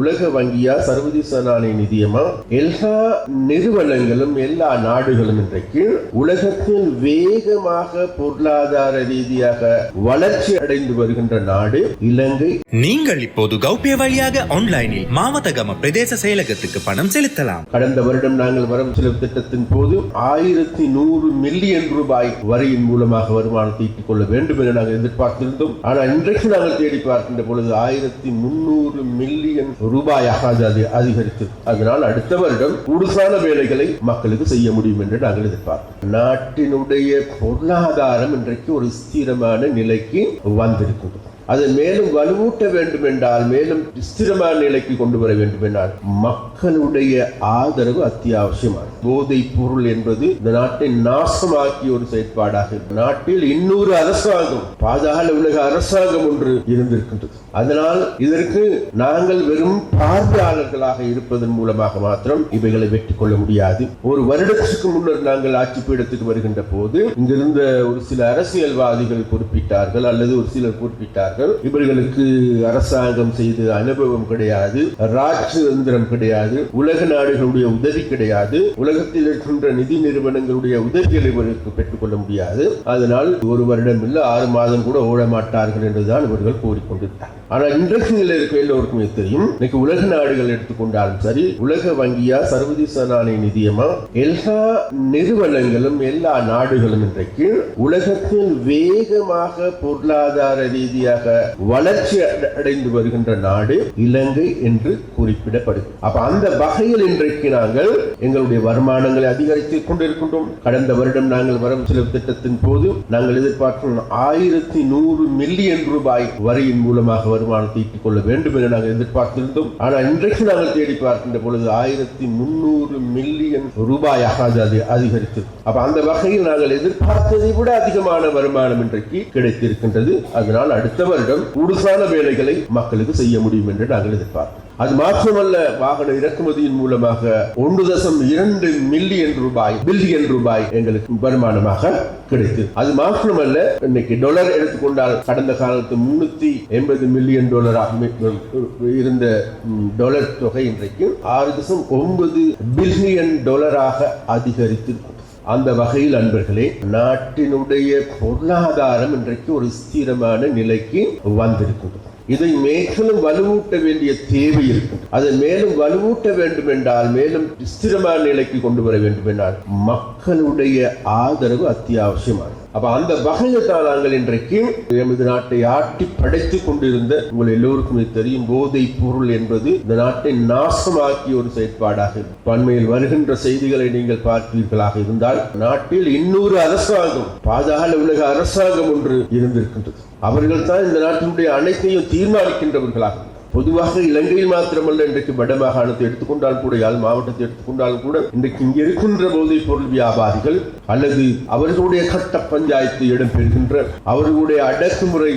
உலக வங்கியா சர்வதேச நாணய நிதியமா? எல்லா நிறுவனங்களும் எல்லா நாடுகளும் இன்றைக்கு உலகத்தில் வேகமாக பொருளாதார ரீதியாக வளர்ச்சி அடைந்து வருகின்ற நாடு இலங்கை. நீங்கள் இப்போது கௌபிய வழியாக ஆன்லைனில் மாவத்தகம பிரதேச செயலகத்துக்கு பணம் செலுத்தலாம். கடந்த வருடம் நாங்கள் வரம் செலவு திட்டத்தின் போது ஆயிரத்தி நூறு மில்லியன் ரூபாய் வரியின் மூலமாக வருமானத்தை ஈட்டிக் கொள்ள வேண்டும் என நாங்கள் எதிர்பார்த்திருந்தோம். ஆனால் இன்றைக்கு நாங்கள் தேடி பார்க்கின்ற பொழுது ஆயிரத்தி முன்னூறு மில்லியன் ரூபாயாக அது அது அதிகரித்து அதனால் அடுத்த வருடம் கூடுதலான வேலைகளை மக்களுக்கு செய்ய முடியும் என்று நாங்கள் எதிர்பார்க்கிறோம். நாட்டினுடைய பொருளாதாரம் இன்றைக்கு ஒரு ஸ்திரமான நிலைக்கு வந்திருக்கின்றது அதை மேலும் வலுவூட்ட வேண்டும் என்றால் மேலும் ஸ்திரமான நிலைக்கு கொண்டு வர வேண்டும் என்றால் மக்களுடைய ஆதரவு அத்தியாவசியமானது. போதை பொருள் என்பது இந்த நாட்டை நாசமாக்கிய ஒரு செயற்பாடாக நாட்டில் இன்னொரு அரசாங்கம் பாதாள உலக அரசாங்கம் ஒன்று இருந்திருக்கின்றது. அதனால் இதற்கு நாங்கள் வெறும் பார்வையாளர்களாக இருப்பதன் மூலமாக மாத்திரம் இவைகளை வெற்றி கொள்ள முடியாது. ஒரு வருடத்துக்கு முன்னர் நாங்கள் ஆட்சி பீடத்துக்கு வருகின்ற போது இங்கிருந்த ஒரு சில அரசியல்வாதிகள் குறிப்பிட்டார்கள் அல்லது ஒரு சிலர் குறிப்பிட்டார்கள் இவர்களுக்கு அரசாங்கம் செய்த அனுபவம் கிடையாது. ராஜதந்திரம் கிடையாது. உலக நாடுகளுடைய உதவி கிடையாது. உலகத்தில் இருக்கின்ற நிதி நிறுவனங்களுடைய உதவிகளை இவர்களுக்கு பெற்றுக்கொள்ள முடியாது. அதனால் ஒரு வருடம் இல்லை ஆறு மாதம் கூட ஓட மாட்டார்கள் என்றுதான் இவர்கள் கூறிக்கொண்டிருந்தார் ஆனால் இன்றைக்கு நிலை இருக்க எல்லோருக்குமே தெரியும். இன்னைக்கு உலக நாடுகள் எடுத்துக்கொண்டாலும் சரி உலக வங்கியா சர்வதேச நாணய நிதியமா? எல்லா நிறுவனங்களும் எல்லா நாடுகளும் இன்றைக்கு உலகத்தில் வேகமாக பொருளாதார ரீதியாக வளர்ச்சி அடைந்து வருகின்ற நாடு இலங்கை என்று குறிப்பிடப்படுகிறது. அப்ப அந்த வகையில் இன்றைக்கு நாங்கள் எங்களுடைய வருமானங்களை அதிகரித்துக் கொண்டிருக்கின்றோம். கடந்த வருடம் நாங்கள் வரவு செலவு திட்டத்தின் போது நாங்கள் எதிர்பார்க்கிறோம் ஆயிரத்தி நூறு மில்லியன் ரூபாய் வரியின் மூலமாக வருமானத்தை ஈட்டிக் கொள்ள வேண்டும் என நாங்கள் எதிர்பார்த்திருந்தோம். ஆனால் இன்றைக்கு நாங்கள் தேடி பார்க்கின்ற பொழுது ஆயிரத்தி முன்னூறு மில்லியன் ரூபாயாக அது அது அதிகரித்தது அப்ப அந்த வகையில் நாங்கள் எதிர்பார்த்ததை விட அதிகமான வருமானம் இன்றைக்கு கிடைத்திருக்கின்றது. அதனால் அடுத்த வருடம் கூடுதலான வேலைகளை மக்களுக்கு செய்ய முடியும் என்று நாங்கள் எதிர்பார்க்கிறோம். அது மாத்திரமல்ல வாகன இறக்குமதியின் மூலமாக ஒன்று தசம் இரண்டு மில்லியன் ரூபாய் பில்லியன் ரூபாய் எங்களுக்கு வருமானமாக கிடைத்தது. அது மாத்திரமல்ல இன்னைக்கு டாலர் எடுத்துக்கொண்டால் கடந்த காலத்து முன்னூத்தி எண்பது மில்லியன் டாலராக இருந்த டாலர் தொகை இன்றைக்கு ஆறு தசம் ஒன்பது பில்லியன் டாலராக அதிகரித்திருக்கும் அந்த வகையில் அன்பர்களே நாட்டினுடைய பொருளாதாரம் இன்றைக்கு ஒரு ஸ்திரமான நிலைக்கு வந்திருக்கிறது. இதை மேலும் வலுவூட்ட வேண்டிய தேவை இருக்குது. அதை மேலும் வலுவூட்ட வேண்டும் என்றால் மேலும் ஸ்திரமான நிலைக்கு கொண்டு வர வேண்டும் என்றால் மக்களுடைய ஆதரவு அத்தியாவசியமானது. அப்ப அந்த வகையில் நாங்கள் இன்றைக்கு எமது நாட்டை ஆட்டி படைத்துக் கொண்டிருந்த உங்கள் எல்லோருக்குமே தெரியும் போதை பொருள் என்பது இந்த நாட்டை நாசமாக்கிய ஒரு செயற்பாடாக பன்மையில் பண்மையில் வருகின்ற செய்திகளை நீங்கள் பார்ப்பீர்களாக இருந்தால் நாட்டில் இன்னொரு அரசாங்கம் பாதாள உலக அரசாங்கம் ஒன்று இருந்திருக்கின்றது. அவர்கள் தான் இந்த நாட்டினுடைய அனைத்தையும் தீர்மானிக்கின்றவர்களாக பொதுவாக இலங்கையில் மாத்திரமல்ல இன்றைக்கு வடமாகாணத்தை எடுத்துக்கொண்டால் கூட யாழ் மாவட்டத்தை எடுத்துக்கொண்டாலும் கூட இன்றைக்கு இங்கே இருக்கின்ற போதைப் பொருள் வியாபாரிகள் அல்லது அவர்களுடைய கட்ட பஞ்சாயத்து இடம்பெறுகின்ற அவர்களுடைய அடக்குமுறை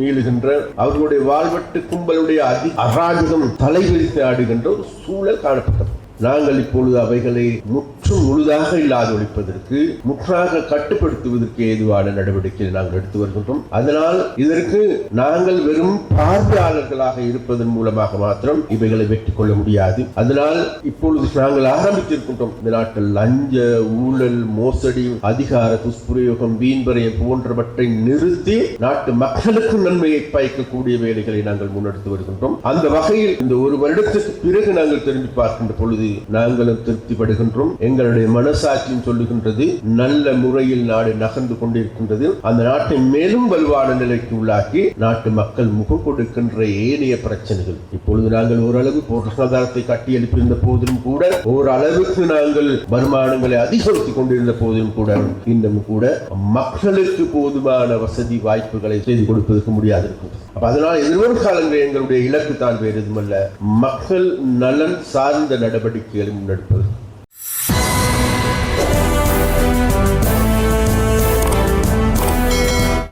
மீளுகின்ற அவர்களுடைய வாழ்வெட்டு கும்பலுடைய அதி அராஜகம் தலைவிரித்து ஆடுகின்ற ஒரு சூழல் காணப்பட்டது. நாங்கள் இப்பொழுது அவைகளை முற்றும் முழுதாக இல்லாது ஒழிப்பதற்கு முற்றாக கட்டுப்படுத்துவதற்கு ஏதுவான நடவடிக்கையை நாங்கள் எடுத்து வருகின்றோம். அதனால் இதற்கு நாங்கள் வெறும் பார்வையாளர்களாக இருப்பதன் மூலமாக மாத்திரம் இவைகளை வெற்றி கொள்ள முடியாது. அதனால் இப்பொழுது நாங்கள் ஆரம்பித்திருக்கின்றோம். இந்த நாட்டில் லஞ்ச ஊழல் மோசடி அதிகார துஷ்பிரயோகம் வீண்வரையம் போன்றவற்றை நிறுத்தி நாட்டு மக்களுக்கு நன்மையை பயக்கக்கூடிய வேலைகளை நாங்கள் முன்னெடுத்து வருகின்றோம். அந்த வகையில் இந்த ஒரு வருடத்துக்கு பிறகு நாங்கள் திரும்பி பார்க்கின்ற பொழுது நாங்களும் திருப்திப்படுகின்றோம். எங்கள் எங்களுடைய மனசாட்சியும் சொல்லுகின்றது நல்ல முறையில் நாடு நகர்ந்து கொண்டிருக்கின்றது. அந்த நாட்டை மேலும் வலுவான நிலைக்கு உள்ளாக்கி நாட்டு மக்கள் முகம் கொடுக்கின்ற ஏனைய பிரச்சனைகள். இப்பொழுது நாங்கள் ஓரளவு பொருளாதாரத்தை கட்டி எழுப்பியிருந்த போதிலும் கூட ஓரளவுக்கு நாங்கள் வருமானங்களை அதிகரித்துக் கொண்டிருந்த போதிலும் கூட இன்னும் கூட மக்களுக்கு போதுமான வசதி வாய்ப்புகளை செய்து கொடுப்பதற்கு முடியாது இருக்கின்றது அப்ப அதனால் எதிர்வரும் காலங்களில் எங்களுடைய இலக்கு தான் வேறு எதுவுமல்ல மக்கள் நலன் சார்ந்த நடவடிக்கைகளை முன்னெடுப்பது.